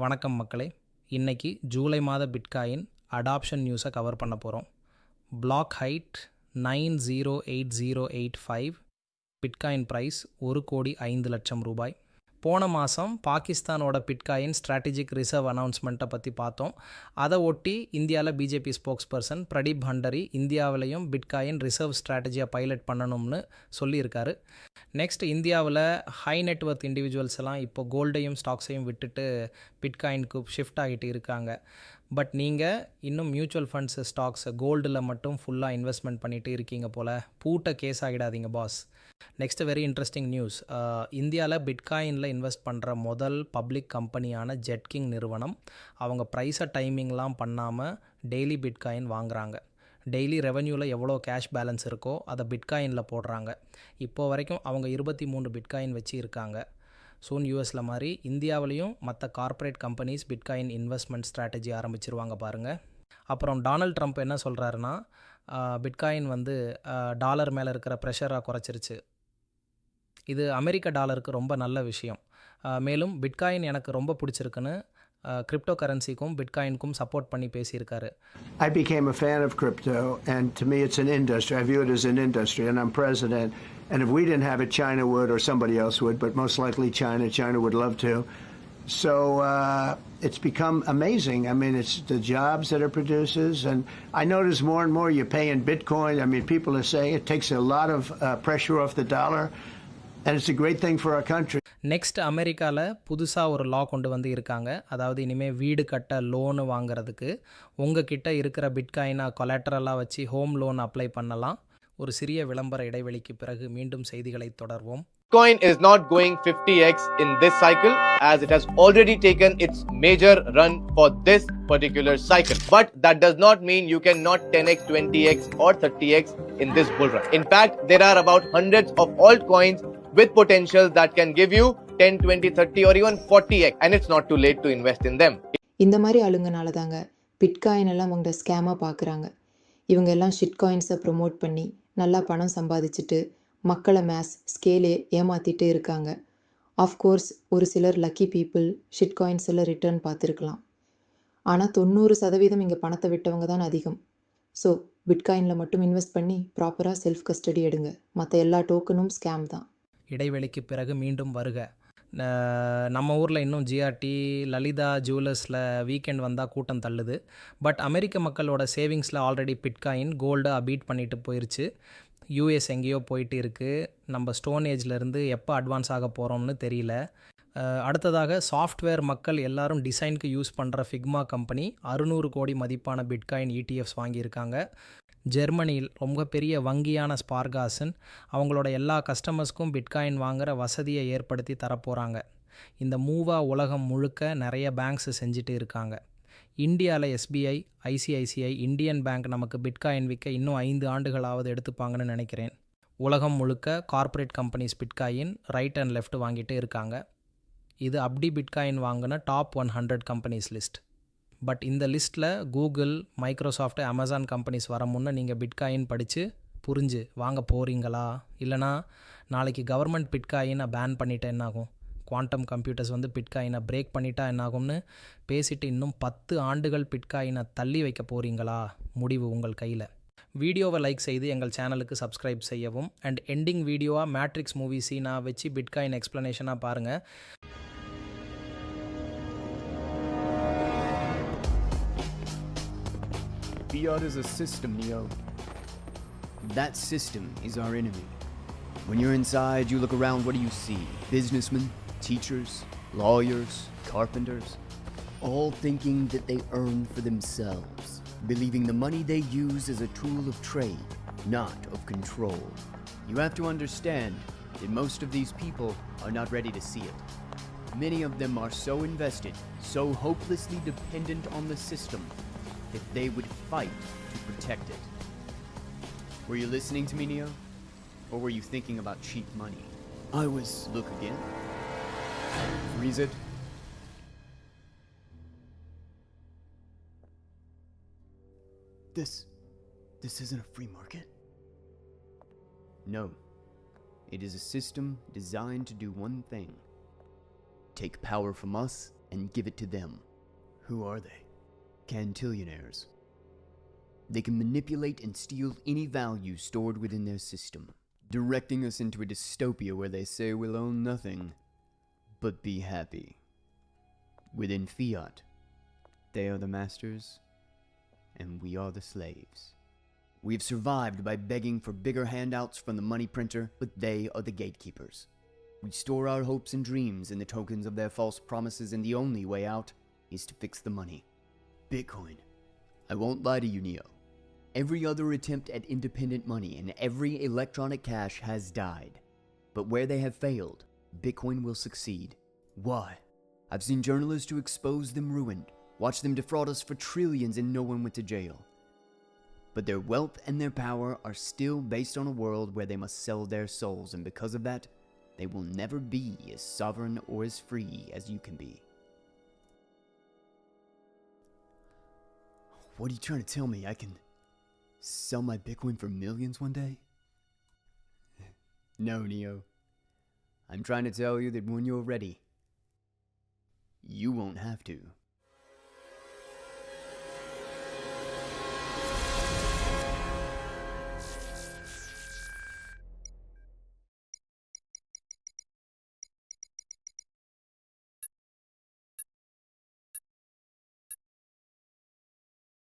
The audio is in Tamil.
வணக்கம் மக்களே. இன்னைக்கு ஜூலை மாத பிட்காயின் அடாப்ஷன் நியூஸை கவர் பண்ண போகிறோம் block height nine zero eight zero eight five bitcoin price ஒரு கோடி ஐந்து லட்சம் ரூபாய். போன மாதம் பாகிஸ்தானோட பிட்காயின் ஸ்ட்ராட்டஜிக் ரிசர்வ் அனௌன்ஸ்மெண்ட்டை பற்றி பார்த்தோம். அதை ஒட்டி இந்தியாவில் BJP spokesperson Pradeep Bhandari இந்தியாவிலையும் பிட்காயின் ரிசர்வ் ஸ்ட்ராட்டஜியை பைலட் பண்ணணும்னு சொல்லியிருக்காரு. நெக்ஸ்ட் இந்தியாவில் ஹை நெட்ஒர்த் இண்டிவிஜுவல்ஸ் எல்லாம் இப்போ கோல்டையும் ஸ்டாக்ஸையும் விட்டுட்டு பிட்காயினுக்கு ஷிஃப்ட் ஆகிட்டு இருக்காங்க. பட் நீங்கள் இன்னும் மியூச்சுவல் ஃபண்ட்ஸ் ஸ்டாக்ஸ் கோல்டில் மட்டும் ஃபுல்லாக இன்வெஸ்ட்மெண்ட் பண்ணிட்டு இருக்கீங்க போல். பூட்டை case ஆகிடாதீங்க boss next very interesting news இந்தியாவில் பிட்காயினில் இன்வெஸ்ட் பண்ணுற முதல் பப்ளிக் கம்பெனியான ஜெட்கிங் நிறுவனம் அவங்க ப்ரைஸை டைமிங்லாம் பண்ணாமல் டெய்லி பிட்காயின் வாங்குகிறாங்க டெய்லி ரெவன்யூவில் எவ்வளோ கேஷ் பேலன்ஸ் இருக்கோ அதை பிட்காயினில் போடுறாங்க. இப்போ வரைக்கும் அவங்க இருபத்தி மூணு பிட்காயின் வச்சு இருக்காங்க சூன் யூஎஸில் மாதிரி இந்தியாவிலையும் மற்ற corporate companies bitcoin investment strategy ஆரம்பிச்சிருவாங்க பாருங்கள் அப்புறம் டொனால்ட் ட்ரம்ப் என்ன சொல்கிறாருன்னா பிட்காயின் வந்து டாலர் மேலே இருக்கிற ப்ரெஷராக குறைச்சிருச்சு இது அமெரிக்க டாலருக்கு ரொம்ப நல்ல விஷயம் மேலும் பிட்காயின் எனக்கு ரொம்ப பிடிச்சிருக்குன்னு கிரிப்டோ கரன்சிக்கும் பிட்காயினுக்கும் சப்போர்ட் பண்ணி பேசியிருக்காரு I became a fan of crypto, and to me, it's an industry. I view it as an industry, and I'm president. And if we didn't have it, China would, or somebody else would, but most likely China. China would love to. So uh, it's become amazing. I mean, it's the jobs that it produces, and I notice more and more you pay in Bitcoin. I mean, people are saying it takes a lot of uh, pressure off the dollar, and it's a great thing for our country. Next அமெரிக்காவில் புதுசாக ஒரு லா கொண்டு வந்து இருக்காங்க அதாவது இனிமேல் வீடு கட்ட லோனு வாங்குறதுக்கு உங்ககிட்ட இருக்கிற பிட்காயினை கொலாட்ரலாக வச்சு ஹோம் லோன் அப்ளை பண்ணலாம் ஒரு சிறிய விளம்பர இடைவெளிக்கு பிறகு மீண்டும் செய்திகளை தொடர்வோம் Bitcoin is not going 50x in this cycle as it has already taken its major run for this particular cycle. But that does not mean you cannot 10x, 20x or 30x in this bull run. In fact, there are about hundreds of altcoins with potential that can give you 10, 20, 30 or even 40x and it's not too late to invest in them. இந்த மாதிரி ஆளுங்கனால தாங்க பிட்காயின் எல்லாம் அவங்கள ஸ்கேமாக பார்க்குறாங்க இவங்க எல்லாம் ஷிட் காயின்ஸை ப்ரொமோட் பண்ணி நல்லா பணம் சம்பாதிச்சுட்டு மக்களை மேஸ் ஸ்கேலே ஏமாற்றிட்டு இருக்காங்க. ஆஃப்கோர்ஸ் ஒரு சிலர் லக்கி பீப்புள் ஷிட் காயின்ஸ் எல்லாம் ரிட்டர்ன் பார்த்துருக்கலாம். ஆனால் தொண்ணூறு சதவீதம் இங்கே பணத்தை விட்டவங்க தான் அதிகம். ஸோ பிட்காயினில் மட்டும் இன்வெஸ்ட் பண்ணி ப்ராப்பராக செல்ஃப் கஸ்டடி எடுங்க. மற்ற எல்லா டோக்கனும் ஸ்கேம் தான். இடைவெளிக்கு பிறகு மீண்டும் வருக. நம்ம ஊரில் இன்னும் ஜிஆர்டி லலிதா ஜுவல்லர்ஸில் வீக்கெண்ட் வந்தால் கூட்டம் தள்ளுது. பட் அமெரிக்க மக்களோட சேவிங்ஸில் ஆல்ரெடி பிட்காயின் கோல்டாக பீட் பண்ணிட்டு போயிடுச்சு யூஎஸ் எங்கேயோ போயிட்டு இருக்குது நம்ம ஸ்டோன் ஏஜ்லேருந்து எப்போ அட்வான்ஸ் ஆக போகிறோம்னு தெரியல. அடுத்ததாக சாஃப்ட்வேர் மக்கள் எல்லாரும் டிசைனுக்கு யூஸ் பண்ணுற ஃபிக்மா கம்பெனி அறுநூறு கோடி மதிப்பான பிட்காயின் இடிஎஃப்ஸ் வாங்கியிருக்காங்க. ஜெர்மனியில் ரொம்ப பெரிய வங்கியான ஸ்பார்காசன் அவங்களோட எல்லா கஸ்டமர்ஸ்க்கும் பிட்காயின் வாங்குகிற வசதியை ஏற்படுத்தி தரப்போகிறாங்க இந்த மூவாக உலகம் முழுக்க நிறைய பேங்க்ஸ் செஞ்சுட்டு இருக்காங்க. இந்தியாவில் எஸ்பிஐ ஐசிஐசிஐ இந்தியன் பேங்க் நமக்கு பிட்காயின் விற்க இன்னும் ஐந்து ஆண்டுகளாவது எடுத்துப்பாங்கன்னு நினைக்கிறேன். உலகம் முழுக்க corporate companies bitcoin right and left வாங்கிட்டு இருக்காங்க. இது அப்படி பிட்காயின் வாங்கின top one hundred companies list. But இந்த லிஸ்ட்டில் கூகுள் மைக்ரோசாஃப்ட் அமேசான் கம்பெனிஸ் வர முன்னே நீங்கள் பிட்காயின் படித்து புரிஞ்சு வாங்க போகிறீங்களா இல்லைனா நாளைக்கு கவர்மெண்ட் பிட்காயினை பேன் பண்ணிட்டா என்னாகும்? குவாண்டம் கம்ப்யூட்டர்ஸ் வந்து பிட்காயினை பிரேக் பண்ணிட்டா என்னாகும்னு பேசிட்டு இன்னும் பத்து ஆண்டுகள் பிட்காயினை தள்ளி வைக்க போகிறீங்களா முடிவு உங்கள் கையில். வீடியோவை லைக் செய்து எங்கள் சேனலுக்கு சப்ஸ்கிரைப் செய்யவும். அண்ட் எண்டிங் வீடியோவாக மேட்ரிக்ஸ் மூவி சீனாக வச்சு பிட்காயின் எக்ஸ்ப்ளனேஷனாக பாருங்கள் Fiat is a system, Neo. That system is our enemy. When you're inside, you look around, what do you see? Businessmen, teachers, lawyers, carpenters, all thinking that they earn for themselves, believing the money they use is a tool of trade, not of control. You have to understand that most of these people are not ready to see it. Many of them are so invested, so hopelessly dependent on the system, that they would fight to protect it. Were you listening to me, Neo? Or were you thinking about cheap money? I was. Look again. Freeze it. This. This isn't a free market? No. It is a system designed to do one thing take power from us and give it to them. Who are they? Cantillionaires. They can manipulate and steal any value stored within their system, directing us into a dystopia where they say we'll own nothing but be happy. Within fiat, they are the masters, and we are the slaves. We have survived by begging for bigger handouts from the money printer, but they are the gatekeepers. We store our hopes and dreams in the tokens of their false promises, and the only way out is to fix the money. Bitcoin. I won't lie to you, Neo. Every other attempt at independent money and every electronic cash has died. But where they have failed, Bitcoin will succeed. Why? I've seen journalists who expose them ruined, watch them defraud us for trillions, and no one went to jail. But their wealth and their power are still based on a world where they must sell their souls, and because of that, they will never be as sovereign or as free as you can be. What are you trying to tell me? I can sell my Bitcoin for millions one day? No, Neo. I'm trying to tell you that when you're ready, you won't have to.